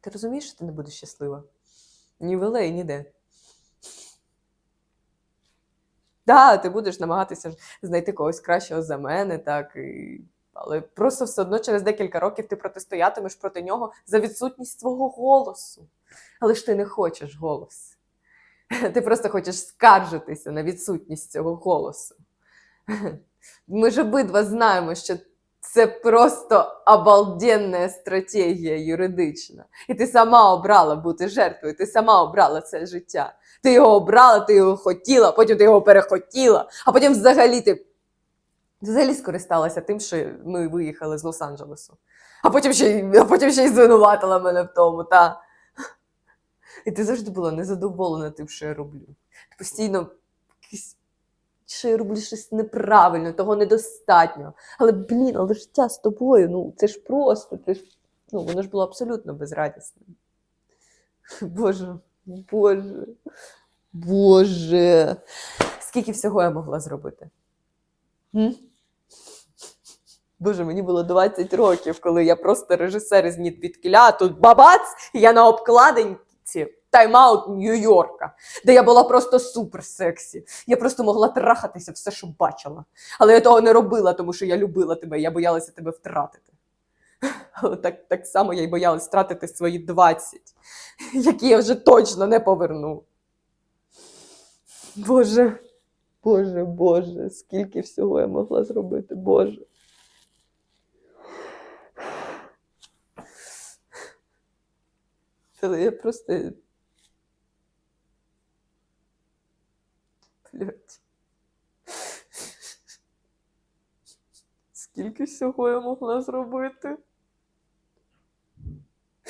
Ти розумієш, що ти не будеш щаслива? Ні в LA, ніде. Так, ти будеш намагатися знайти когось кращого за мене, так. І... Але просто все одно через декілька років ти протистоятимеш проти нього за відсутність свого голосу. Але ж ти не хочеш голос. Ти просто хочеш скаржитися на відсутність цього голосу. Ми ж обидва знаємо, що це просто обалденна стратегія юридична. І ти сама обрала бути жертвою, ти сама обрала це життя. Ти його обрала, ти його хотіла, потім ти його перехотіла, а потім взагалі ти взагалі скористалася тим, що ми виїхали з Лос-Анджелесу. А потім ще, а потім ще й звинуватила мене в тому, та. І ти завжди була незадоволена тим, що я роблю. Ти постійно якісь, що я роблю щось неправильно, того недостатньо. Але, блін, але життя з тобою, ну це ж просто, це ж, ну, воно ж було абсолютно безрадісним. Боже, Боже, Боже. Скільки всього я могла зробити? М? Боже, мені було 20 років, коли я просто режисер з Нідвідкіля, а тут бабац, і я на обкладинці тайм-аут Нью-Йорка, де я була просто супер сексі. Я просто могла трахатися все, що бачила. Але я того не робила, тому що я любила тебе, я боялася тебе втратити. Але так, так само я й боялась втратити свої 20, які я вже точно не поверну. Боже, Боже, Боже, скільки всього я могла зробити, Боже. Але я просто. Блять. Скільки всього я могла зробити?